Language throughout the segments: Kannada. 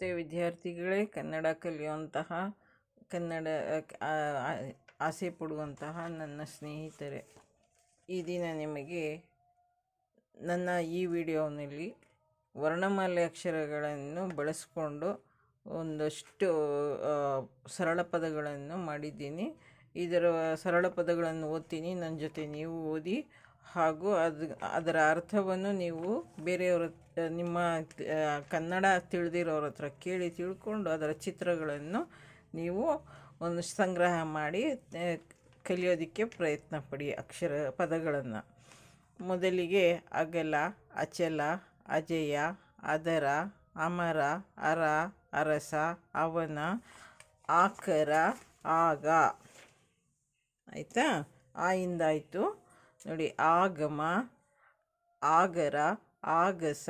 ನಮಸ್ತೆ ವಿದ್ಯಾರ್ಥಿಗಳೇ ಕನ್ನಡ ಕಲಿಯುವಂತಹ ಕನ್ನಡ ಆಸೆ ಪಡುವಂತಹ ನನ್ನ ಸ್ನೇಹಿತರೆ. ಈ ದಿನ ನಿಮಗೆ ನನ್ನ ಈ ವಿಡಿಯೋನಲ್ಲಿ ವರ್ಣಮಾಲೆ ಅಕ್ಷರಗಳನ್ನು ಬಳಸಿಕೊಂಡು ಒಂದಷ್ಟು ಸರಳ ಪದಗಳನ್ನು ಮಾಡಿದ್ದೀನಿ. ಇದರ ಸರಳ ಪದಗಳನ್ನು ಓದ್ತೀನಿ. ನನ್ನ ಜೊತೆ ನೀವು ಓದಿ ಹಾಗೂ ಅದು, ಅದರ ಅರ್ಥವನ್ನು ನೀವು ಬೇರೆಯವರ, ನಿಮ್ಮ ಕನ್ನಡ ತಿಳಿದಿರೋರ ಹತ್ರ ಕೇಳಿ ತಿಳ್ಕೊಂಡು ಅದರ ಚಿತ್ರಗಳನ್ನು ನೀವು ಒಂದು ಸಂಗ್ರಹ ಮಾಡಿ ಕಲಿಯೋದಕ್ಕೆ ಪ್ರಯತ್ನ ಪಡಿ ಅಕ್ಷರ ಪದಗಳನ್ನು. ಮೊದಲಿಗೆ ಅಗಲ, ಅಚಲ, ಅಜಯ, ಅದರ, ಅಮರ, ಅರ, ಅರಸ, ಅವನ, ಆಕರ, ಆಗ. ಆಯಿತಾ? ಆಯಿಂದಾಯಿತು ನೋಡಿ, ಆಗಮ, ಆಗರ, ಆಗಸ,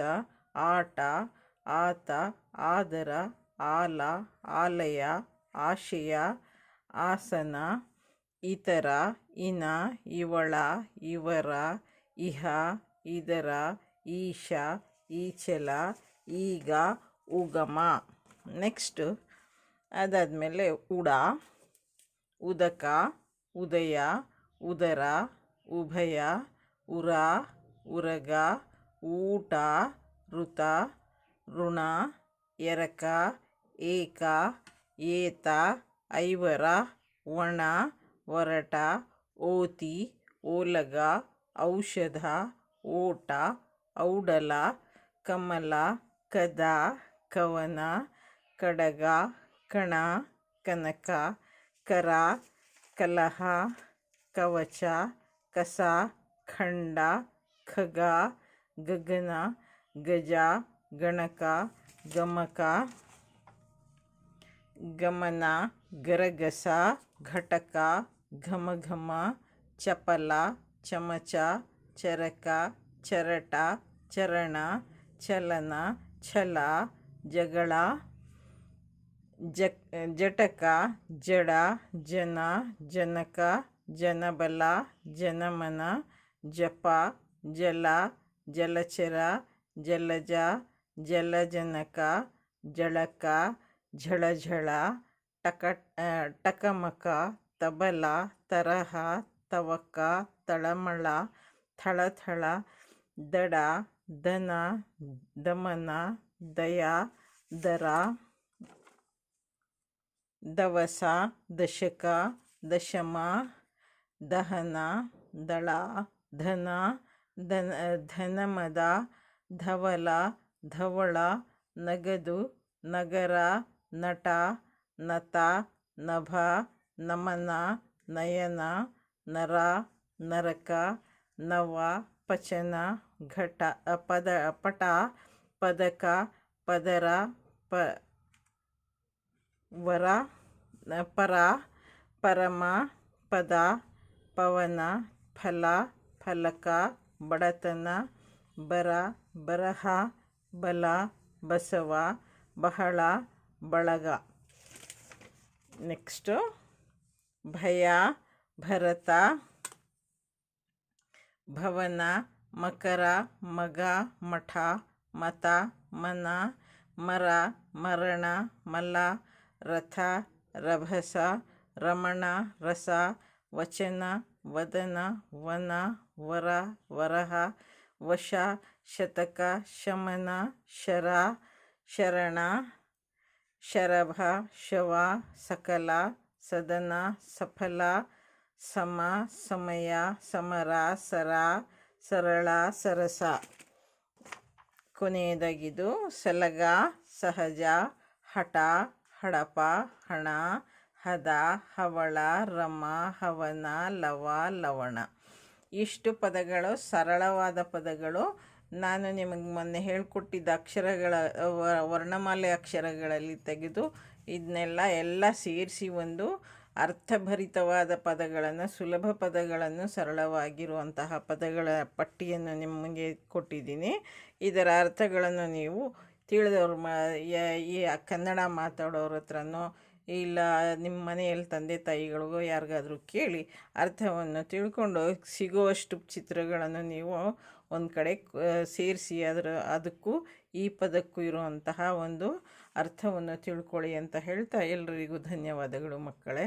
ಆಟ, ಆತ, ಆದರ, ಆಲ, ಆಲಯ, ಆಶಯ, ಆಸನ, ಇತರ, ಇನ, ಇವಳ, ಇವರ, ಇಹ, ಇದರ, ಈಶ, ಈಚಲ, ಈಗ, ಉಗಮ. ನೆಕ್ಸ್ಟು ಅದಾದಮೇಲೆ ಉಡ, ಉದಕ, ಉದಯ, ಉದರ ಉಭಯ ಉರ, ಉರಗ, ಊಟ, ಋತ, ಋಣ, ಎರಕ, ಏಕ, ಏತ, ಐವರ ಒಣ ಒರಟ ಓತಿ, ಓಲಗ, ಔಷಧ, ಓಟ, ಔಡಲ, ಕಮಲ, ಕದ, ಕವನ, ಕಡಗ, ಕಣ, ಕನಕ, ಕರ, ಕಲಹ, ಕವಚ ಕಸ ಖಂಡ ಖಗ ಗಗನ ಗಜ ಗಣಕ ಗಮಕ ಗಮನ ಗರಗಸ ಘಟಕ ಘಮಘಮ ಚಪಲ ಚಮಚ ಚರಕ ಚರಟ ಚರಣ ಚಲನ ಛಲ ಜಗಳ ಜಕ್ ಜಟಕ ಜಡ ಜನ ಜನಕ ಜನಬಲ ಜನಮನ ಜಪ ಜಲ ಜಲಚರ ಜಲಜ ಜಲಜನಕ ಜಳಕ ಝಳಝಳ ಟಕ ಟಕಮಕ ತಬಲ ತರಹ ತವಕ ತಳಮಳ ಥಳಥಳ ದಡ ದನ ದಮನ ದಯ ದರ ದವಸ ದಶಕ ದಶಮ ದಹನ, ದಳ, ಧನ ಧನ, ಧನಮದ, ಧವಲ, ಧವಳ, ನಗದು, ನಗರ, ನಟ, ನತ, ನಭ, ನಮನ, ನಯನ, ನರ, ನರಕ, ನವ, ಪಚನ, ಘಟ, ಪದ, ಪಟ, ಪದಕ, ಪದರ, ಪ, ವರ, ಪರ, ಪರಮ, ಪದ ಪವನ, ಫಲ, ಫಲಕ, ಬಡತನ, ಬರ, ಬರಹ, ಬಲ, ಬಸವ, ಬಹಳ, ಬಳಗ. ನೆಕ್ಸ್ಟು ಭಯ, ಭರತ, ಭವನ, ಮಕರ, ಮಗ, ಮಠ, ಮತ, ಮನ, ಮರ, ಮರಣ ಮಲ ರಥ, ರಭಸ, ರಮಣ, ರಸ, ವಚನ ವದನ, ವನ, ವರ, ವರಹ, ವಶ, ಶತಕ, ಶಮನ, ಶರ, ಶರಣ, ಶರಭ, ಶವ, ಸಕಲ, ಸದನ, ಸಫಲ, ಸಮ, ಸಮಯ, ಸಮರ, ಸರ, ಸರಳ, ಸರಸ. ಕೊನೆಯದಾಗಿದು ಸಲಗ, ಸಹಜ, ಹಠ, ಹಡಪ, ಹಣ ಹದ, ಹವಳ, ರಮ, ಹವನ, ಲವ, ಲವಣ. ಇಷ್ಟು ಪದಗಳು, ಸರಳವಾದ ಪದಗಳು. ನಾನು ನಿಮಗೆ ಮೊನ್ನೆ ಹೇಳಿಕೊಟ್ಟಿದ್ದ ಅಕ್ಷರಗಳ ವರ್ಣಮಾಲೆ ಅಕ್ಷರಗಳಲ್ಲಿ ತೆಗೆದು ಇದನ್ನೆಲ್ಲ ಎಲ್ಲ ಸೇರಿಸಿ ಒಂದು ಅರ್ಥಭರಿತವಾದ ಪದಗಳನ್ನು, ಸುಲಭ ಪದಗಳನ್ನು, ಸರಳವಾಗಿರುವಂತಹ ಪದಗಳ ಪಟ್ಟಿಯನ್ನು ನಿಮಗೆ ಕೊಟ್ಟಿದ್ದೀನಿ. ಇದರ ಅರ್ಥಗಳನ್ನು ನೀವು ತಿಳಿದವ್ರ ಮ ಕನ್ನಡ ಮಾತಾಡೋರ ಹತ್ರನೋ ಇಲ್ಲ ನಿಮ್ಮ ಮನೆಯಲ್ಲಿ ತಂದೆ ತಾಯಿಗಳಿಗೋ ಯಾರಿಗಾದರೂ ಕೇಳಿ ಅರ್ಥವನ್ನು ತಿಳ್ಕೊಂಡು ಸಿಗುವಷ್ಟು ಚಿತ್ರಗಳನ್ನು ನೀವು ಒಂದು ಕಡೆ ಸೇರಿಸಿ ಅದರ, ಅದಕ್ಕೂ ಈ ಪದಕ್ಕೂ ಇರುವಂತಹ ಒಂದು ಅರ್ಥವನ್ನು ತಿಳ್ಕೊಳ್ಳಿ ಅಂತ ಹೇಳ್ತಾ ಎಲ್ಲರಿಗೂ ಧನ್ಯವಾದಗಳು ಮಕ್ಕಳೇ.